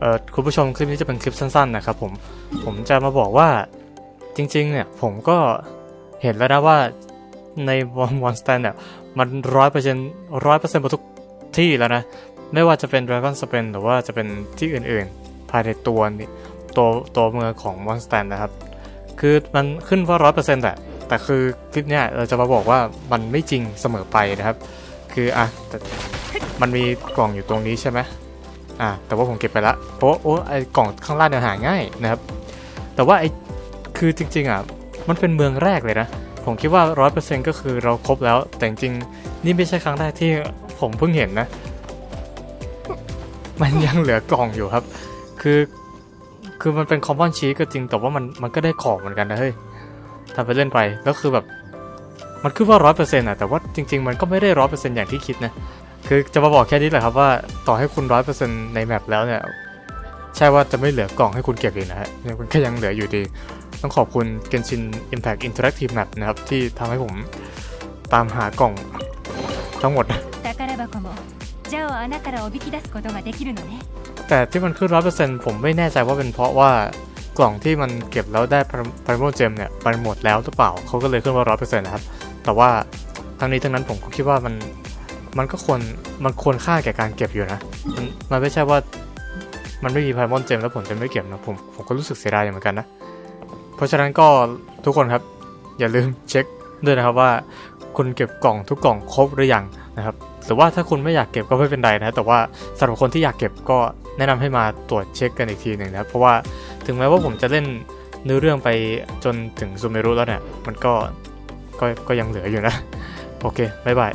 เอ่อคุณผู้ชมคลิปนี้จะเป็นคลิปสั้นๆนะครับผมผมจะมาบอกว่าจริงๆเนี่ยผมก็เห็นแล้วนะว่าในวอนวอนสแตนเนี่ยมันร้อยเปอร์เซ็นต์ร้อยเปอร์เซ็นต์หมดทุกที่แล้วนะ ไม่ว่าจะเป็น Dragon s p e n หรือว่าจะเป็นที่อื่นๆ ภายในตัวนี่ตัวตัวเมืองของ m o n s t a n นะครับ คือมันขึ้นว่าร้อยเปอร์เซ็นต์แหละแต่คือคลิปเนี้ยเราจะมาบอกว่ามันไม่จริงเสมอไปนะครับ คืออะแต่มันมีกล่องอยู่ตรงนี้ใช่ไหม อะแต่ว่าผมเก็บไปละเพราะว่าโอ้ไอกล่องข้างล่างเนี่ยหาง่ายนะครับ แต่ว่าไอคือจริงๆอะมันเป็นเมืองแรกเลยนะ ผมคิดว่าร้อยเปอร์เซ็นต์ก็คือเราครบแล้ว แต่จริงนี่ไม่ใช่ครั้งแรกที่ผมเพิ่งเห็นนะ มันยังเหลือกล่องอยู่ครับ คือคือมันเป็นคอมมอนชีก็จริงแต่ว่ามันมันก็ได้ของเหมือนกันนะเฮ้ยทำไปเล่นไปแล้วคือแบบ มันคือว่าร้อยเปอร์เซ็นต์อะแต่ว่าจริง ๆ มันก็ไม่ได้ร้อยเปอร์เซ็นต์อย่างที่คิดนะ คือจะมาบอกแค่นี้แหละครับว่าต่อให้คุณร้อยเปอร์เซ็นต์ในแมปแล้วเนี่ย ใช่ว่าจะไม่เหลือกล่องให้คุณเก็บเลยนะฮะยังคุณก็ยังเหลืออยู่ดี ต้องขอบคุณ Genshin Impact Interactive Map นะครับ ที่ทำให้ผมตามหากล่องทั้งหมดแต่ที่มันขึ้นร้อยเปอร์เซ็นต์ผมไม่แน่ใจว่าเป็นเพราะว่ากล่องที่มันเก็บแล้วได้พาริโมเจมเนี่ยไปหมดแล้วหรือเปล่าเขาก็เลยขึ้นว่าร้อยเปอร์เซ็นต์นะครับ แต่ว่าทั้งนี้ทั้งนั้นผมคิดว่ามัน มันก็ควรมันควรค่าแก่การเก็บอยู่นะมันมันไม่ใช่ว่ามันไม่มีพาริโมเจมแล้วผมจะไม่เก็บนะผมผมก็รู้สึกเสียดายอยู่เหมือนกันนะ เพราะฉะนั้นก็ทุกคนครับ อย่าลืมเช็คด้วยนะครับว่าคุณเก็บกล่องทุกกล่องครบหรือยังนะครับหรือว่าถ้าคุณไม่อยากเก็บก็ไม่เป็นไรนะ แต่ว่าสำหรับคนที่อยากเก็บก็แนะนำให้มาตรวจเช็คกันอีกทีหนึ่งนะครับเพราะว่าถึงแม้ว่าผมจะเล่นเนื้อเรื่องไปจนถึงซูเมรุแล้วเนี่ย มันก็ก็ก็ยังเหลืออยู่นะ โอเคบ๊ายบาย